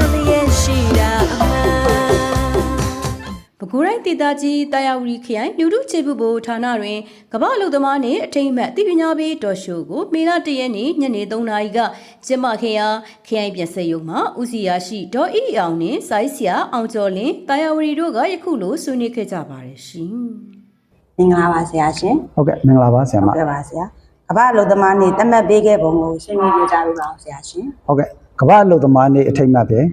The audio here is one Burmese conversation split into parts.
က်လျက်ရှိတာအမှန်ပဲခူးတိုင်းဒေသကြီးတာယာဝတီခရိုင်လူထုခြေပုဘူဌာနတွင်ကမ္ဘာအလုပ်သမားနှင့်အထိမ့်မှတ်တိပညာပေးတော်ရှိုးကိုမေလ၁ရက်နေ့ညနေ3နာရီကကျင်းပခဲ့ရာခရိုင်ပြည်ဆက်ရုံမှဦးစီယာရှိဒေါ်အီအောင်နှင့်ဆိုင်းဆရာအောင်ကျော်လင်းတာယာဝတီတို့ကယခုလိုဆွေးနွေးခဲ့ကြပါတယ်ရှင်မင်္ဂလာပါဆရာရှင်ဟုတ်ကဲ့မင်္ဂလာပါဆရာမဟုတ်ကဲ့ပါဆရာ ကမ္ဘာအလုပ်သမားနေ့တတ်မှတ်ပေးခဲ့ပုံကိုဆွေးနွေးပြကြပေးပါအောင်ဆရာရှင်ဟုတ်ကဲ့ကမ္ဘာအလုပ်သမားနေ့အထိမ်းအမှတ်ဖြင့်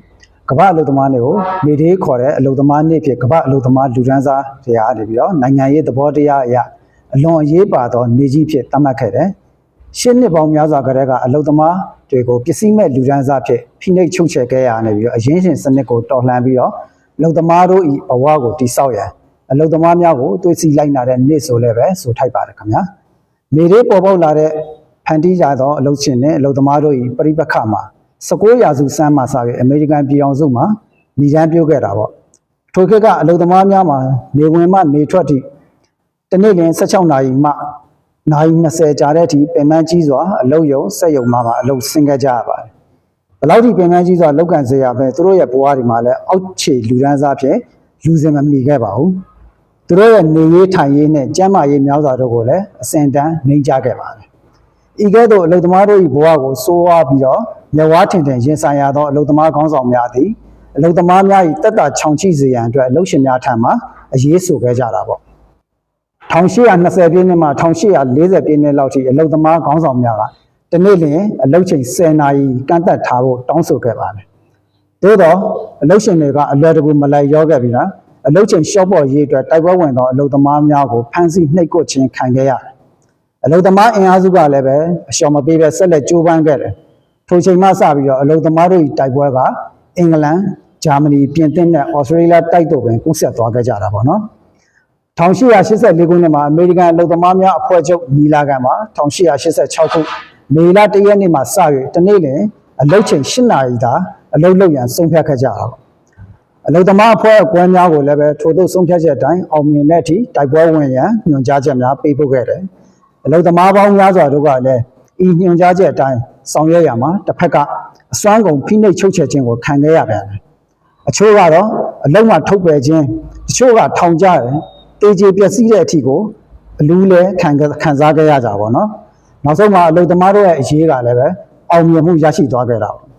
ကမ္ဘာအလုပ်သမားနေ့ကိုနေသေးခေါ်တဲ့အလုပ်သမားနေ့ဖြစ်ကမ္ဘာအလုပ်သမားလူဒန်းစားတရားနေပြီးတော့နိုင်ငံရေးသဘောတရားအရအလွန်အရေးပါသောနေ့ကြီးဖြစ်သတ်မှတ်ခဲ့တယ်ရှင်းနှစ်ပေါင်းများစွာကတည်းကအလုပ်သမားတွေကိုပစ္စည်းမဲ့လူဒန်းစားဖြစ်ဖိနှိပ်ချုပ်ချယ်ခဲ့ရနေပြီးတော့အရင်းရှင်စနစ်ကိုတော်လှန်ပြီးတော့အလုပ်သမားတို့ဤဘဝကိုတိဆောက်ရန်အလုပ်သမားများကိုသွေးစီလိုက်နာတဲ့နေ့ဆိုလည်းပဲဆိုထိုက်ပါတယ်ခင်ဗျာ နေလေးပေါ်ပေါက်လာတဲ့ဖန်တီးကြသောအလုပ်ရှင်နဲ့အလုပ်သမားတို့၏ပြိပခမှာ19ရာစုစမ်းမှာစပြီးအမေရိကန်ပြည်အောင်စုမှာညီတန်းပြုတ်ခဲ့တာပေါ့ထိုခေတ်ကအလုပ်သမားများမှာနေဝင်မှနေထွက်ထိတစ်နေ့လင်16နာရီမှနာရီ20ကြာတဲ့အထိပင်ပန်းကြီးစွာအလုပ်ရုံစက်ရုံမှာအလုပ်ဆင်းခဲ့ကြရပါတယ်ဘယ်လောက်ထိပင်ပန်းကြီးစွာလောက်ကန်စေရပဲသူတို့ရဲ့ဘဝတွေမှာလည်းအောက်ခြေလူဒန်းစားဖြစ်လူစင်မမီခဲ့ပါဘူး သူတို့ရဲ့နေရေးထိုင်ရေးနဲ့ကျန်းမာရေးများစွာတို့ကိုလည်းအစင်တန်းနှိမ့်ကြခဲ့ပါတယ်။ဤကဲ့သို့အလုသမားတို့၏ဘဝကိုစိုးဝါးပြီးတော့မျက်ဝါးထင်ထင်ရင်ဆိုင်ရသောအလုသမားခေါင်းဆောင်များသည်အလုသမားများ၏တက်တာချောင်ချိစေရန်အတွက်အလုရှင်များထံမှအရေးဆိုခဲ့ကြတာပေါ့။1820ပြည့်နှစ်မှ1840ပြည့်နှစ်လောက်ထိအလုသမားခေါင်းဆောင်များကတနေ့လျင်အလုချိန်10နာရီကန့်သက်ထားဖို့တောင်းဆိုခဲ့ပါတယ်။သို့တော့အလုတ်ရှင်တွေကအလွယ်တကူမလိုက်ရောခဲ့ပြီလား အလုတ်ချိန်ရှော့ပေါ်ရေးအတွက်တိုက်ပွဲဝင်သောအလုတ်သမားများကိုဖမ်းဆီးနှိပ်ကွပ်ခြင်းခံခဲ့ရတယ်။အလုတ်သမားအင်အားစုကလည်းပဲအလျှော်မပေးပဲဆက်လက်ကြိုးပမ်းခဲ့တယ်။ထိုချိန်မှစပြီးတော့အလုတ်သမားတို့၏တိုက်ပွဲကအင်္ဂလန်၊ဂျာမနီ၊ပြင်သစ်နဲ့ဩစတြေးလျတိုက်တို့ပင်ကူးဆက်သွားခဲ့ကြတာပေါ့နော်။1884ခုနှစ်မှာအမေရိကန်အလုတ်သမားများအဖွဲ့ချုပ်ညီလာခံမှာ1886ခုမေလ1ရက်နေ့မှာစ၍တနေ့လင်အလုတ်ချိန်8နာရီသာအလုတ်လုပ်ရန်ဆုံးဖြတ်ခဲ့ကြတာပေါ့ အလုတ်သမားအဖွဲ့အကွဲများကိုလည်းပဲထို့သို့ဆုံးဖြတ်ချက်အတိုင်းအောင်မြင်တဲ့အထိတိုက်ပွဲဝင်ရန်ညွှန်ကြားချက်များပေးပို့ခဲ့တယ်အလုတ်သမားပေါင်းများစွာတို့ကလည်းဤညွှန်ကြားချက်အတိုင်းဆောင်ရွက်ရမှာတစ်ဖက်ကအစွမ်းကုန်ဖိနှိပ်ချုပ်ချယ်ခြင်းကိုခံခဲ့ရပြန်တယ်အချို့ကတော့အလုံးမထုတ်ပယ်ခြင်းတချို့ကထောင်ကြတယ်တေးကြေပျက်စီးတဲ့အထိကိုအလူးလဲခံခဲ့ခံစားခဲ့ရကြပါတော့နောက်ဆုံးမှာအလုံသမားတို့ရဲ့အရေးကလည်းပဲအောင်မြင်မှုရရှိသွားခဲ့တာပေါ့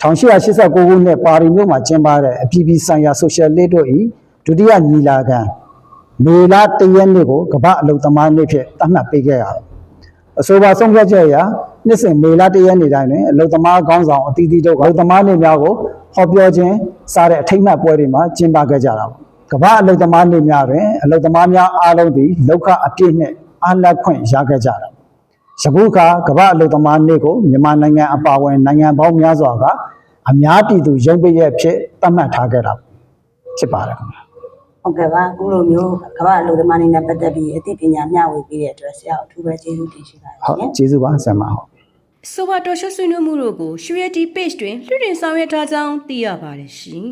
1889ခုနှစ်ပါရီမြို့မှာကျင်းပတဲ့အပြည်ပြည်ဆိုင်ရာဆိုရှယ်လစ်တို့၏ဒုတိယညီလာခံမေလ၁ရက်နေ့ကိုကမ္ဘာအလုံသမားနေ့ဖြစ်သတ်မှတ်ပေးခဲ့ရတယ်အဆိုပါဆုံးဖြတ်ချက်အရနှစ်စဉ်မေလတရက်နေ့တိုင်းတွင်အလုသမားခေါင်းဆောင်အသီးသီးတို့ကအလုသမားနေ့များကိုဟောပြောခြင်းစားတဲ့အထိမ်းအမှတ်ပွဲတွေမှာကျင်းပခဲ့ကြတာပါကမ္ဘာအလုသမားနေ့များတွင်အလုသမားများအားလုံးသည်လောက်ခအပြည့်နှင့်အားလက်ခွင့်ရခဲ့ကြတာ ယခုအခါကမ္ဘာအလုသမားနေ့ကိုမြန်မာနိုင်ငံအပါအဝင်နိုင်ငံပေါင်းများစွာကအများပြည်သူရုံးပိရက်ဖြစ်သတ်မှတ်ထားခဲ့တာဖြစ်ပါတယ်ခင်ဗျာဟုတ်ကဲ့ပါအခုလိုမျိုးကမ္ဘာအလုပ်သမားနေ့နဲ့ပတ်သက်ပြီးအသိပညာမျှဝေပေးတဲ့အတွက်ဆရာအထူးပဲကျေးဇူးတင်ရှိပါတယ်ဟုတ်ရှင်ကျေးဇူးပါဆရာမဟုတ်ဆိုပါတော်ရှိုးဆွေးနွေးမှုတို့ကို Surety Page တွင်လွှင့်တင်ဆောင်ရွက်ထားကြောင်းသိရပါတယ်ရှင်